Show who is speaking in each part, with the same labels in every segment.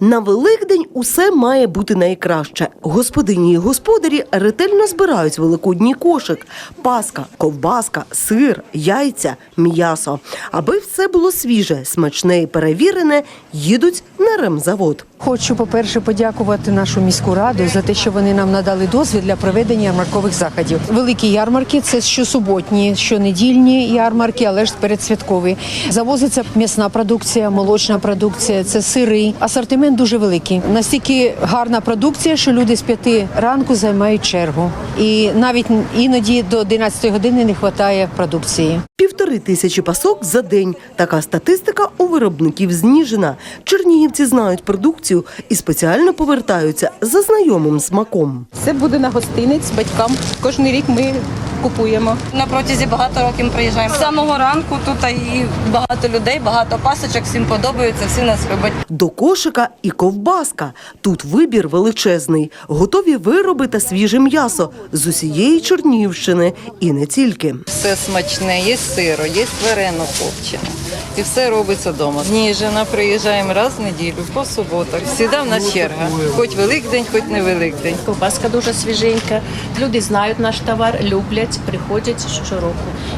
Speaker 1: На Великдень усе має бути найкраще. Господині і господарі ретельно збирають великодній кошик: паска, ковбаска, сир, яйця, м'ясо. Аби все було свіже, смачне і перевірене, їдуть на ремзавод.
Speaker 2: Хочу, по-перше, подякувати нашу міську раду за те, що вони нам надали дозвіл для проведення ярмаркових заходів. Великі ярмарки це щосуботні, щонедільні ярмарки, але ж передсвяткові. Завозиться м'ясна продукція, молочна продукція, це сири. Асортимент дуже великий. Настільки гарна продукція, що люди з п'яти ранку займають чергу. І навіть іноді до 11 години не вистачає продукції.
Speaker 1: Півтори тисячі пасок за день. Така статистика у виробників зніжена. Чернігівці знають продукцію і спеціально повертаються за знайомим смаком.
Speaker 3: Це буде на гостиниць батькам. Кожен рік ми купуємо.
Speaker 4: На протязі багато років приїжджаємо. З самого ранку тут і багато людей, багато пасочок, всім подобається, всі нас люблять.
Speaker 1: До кошика і ковбаска. Тут вибір величезний. Готові вироби та свіже м'ясо з усієї Чернігівщини. І не тільки.
Speaker 5: Все смачне, є сиро, є варено копчене. І все робиться вдома. Зніжена, приїжджаємо раз в неділю, по суботах. Всіда в нас черга. Хоч Великдень, хоч не Великдень.
Speaker 6: Ковбаска дуже свіженька. Люди знають наш товар, люблять, приходять щороку.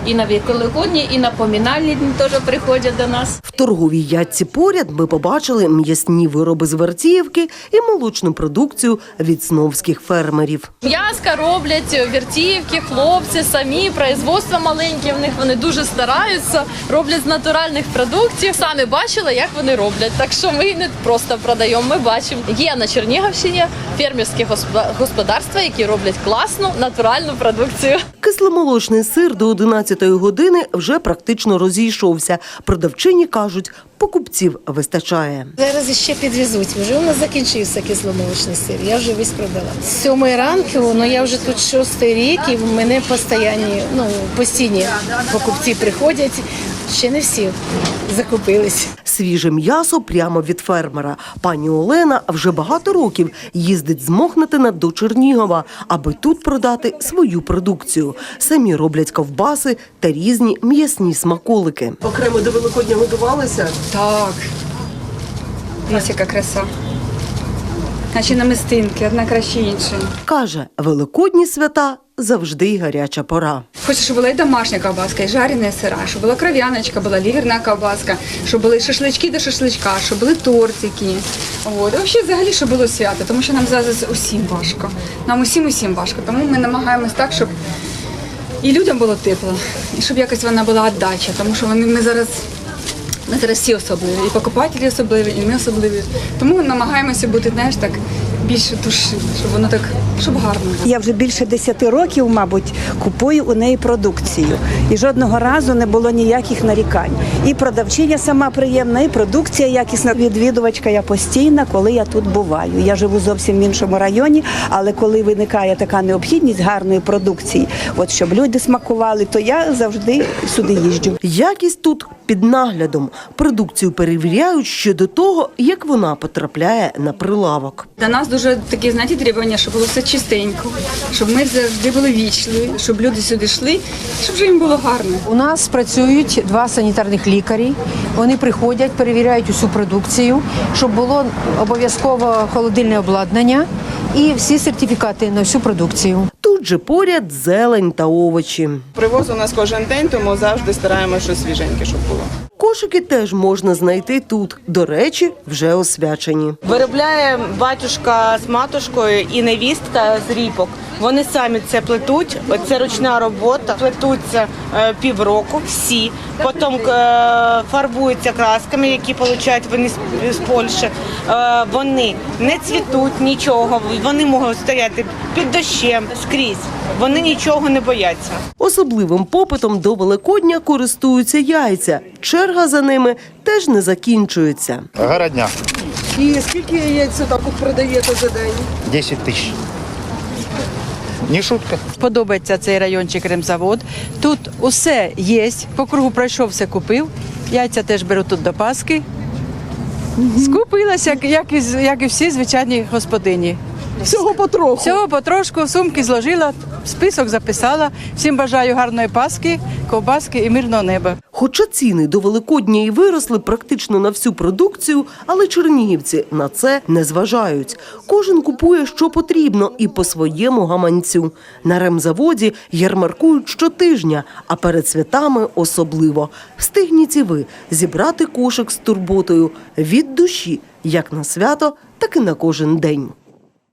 Speaker 6: І на Великодні, і на помінальні дні теж приходять до нас.
Speaker 1: В торговій ядці поряд ми побачили м'ясні вироби з Вертіївки і молочну продукцію від сновських фермерів.
Speaker 7: М'яска роблять вертіївки, хлопці самі, производство маленьке в них. Вони дуже стараються, роблять з натуральних продуктів. Самі бачили, як вони роблять. Так що ми не просто продаємо, ми бачимо. Є на Чернігівщині фермерські госпо- господарства, які роблять класну натуральну продукцію.
Speaker 1: Кисломолочний сир до 11-ї години вже практично розійшовся. Продавчині кажуть, покупців вистачає.
Speaker 8: Зараз іще підвезуть. Вже у нас закінчився кисломолочний сир. Я вже весь продала. З сьомої ранку, ну я вже тут шостий рік, і в мене постійні, ну постійні покупці приходять. Ще не всі закупились.
Speaker 1: Свіже м'ясо прямо від фермера. Пані Олена вже багато років їздить з Мохнатина до Чернігова, аби тут продати свою продукцію. Самі роблять ковбаси та різні м'ясні смаколики. Окремо до Великодня готувалися.
Speaker 9: Так. Дивіться, яка краса. Наче намистинки, одна краще іншої.
Speaker 1: Каже, великодні свята завжди гаряча пора.
Speaker 9: Хочу, щоб була і домашня ковбаска, і жарена сира, щоб була кров'яночка, була ліверна ковбаска, щоб були шашлички до шашличка, щоб були тортики. От. Взагалі, взагалі, щоб було свято, тому що нам зараз усім важко. Нам усім усім важко. Тому ми намагаємось так, щоб і людям було тепло, і щоб якось вона була віддача, тому що вони ми зараз. Ми зараз всі особливі, і покупателі особливі, і ми особливі. Тому намагаємося бути, знаєш, так більше душі, щоб воно так, щоб гарно.
Speaker 10: Я вже більше 10 років, мабуть, купую у неї продукцію. І жодного разу не було ніяких нарікань. І продавчиня сама приємна, і продукція якісна. Відвідувачка я постійна, коли я тут буваю. Я живу зовсім в іншому районі, але коли виникає така необхідність гарної продукції, от щоб люди смакували, то я завжди сюди їжджу.
Speaker 1: Якість тут під наглядом. Продукцію перевіряють ще до того, як вона потрапляє на прилавок.
Speaker 9: До нас дуже такі, знаєте, требування, щоб було все чистенько, щоб ми завжди були вічливі, щоб люди сюди йшли, щоб вже їм було гарно.
Speaker 2: У нас працюють два санітарних лікарі. Вони приходять, перевіряють усю продукцію, щоб було обов'язково холодильне обладнання і всі сертифікати на всю продукцію.
Speaker 1: Тут же поряд зелень та овочі.
Speaker 3: Привоз у нас кожен день, тому завжди стараємося щось свіженьке, щоб було.
Speaker 1: Кошики теж можна знайти тут. До речі, вже освячені.
Speaker 4: Виробляє батюшка з матушкою і невістка з ріпок. Вони самі це плетуть. Це ручна робота. Плетуться е, півроку всі. Потім е, фарбуються красками, які получають вони з, Польщі. Е, вони не цвітуть нічого. Вони можуть стояти під дощем скрізь. Вони нічого не бояться.
Speaker 1: Особливим попитом до Великодня користуються яйця. Черга за ними теж не закінчується.
Speaker 11: Городня.
Speaker 1: І скільки яєць так продаєте за день?
Speaker 11: 10 тисяч. Не шутка.
Speaker 5: Подобається цей райончик Ремзавод. Тут усе є. По кругу пройшов, все купив. Яйця теж беру тут до Паски. Скупилася, як, як, і, як і всі звичайні господині.
Speaker 1: Всього потроху.
Speaker 5: Всього потрошку, сумки зложила,
Speaker 12: список записала. Всім бажаю гарної Пасхи, ковбаски і мирного неба.
Speaker 1: Хоча ціни до Великодня і виросли практично на всю продукцію, але чернігівці на це не зважають. Кожен купує, що потрібно, і по своєму гаманцю. На ремзаводі ярмаркують щотижня, а перед святами особливо. Встигніть і ви зібрати кошик з турботою від душі, як на свято, так і на кожен день.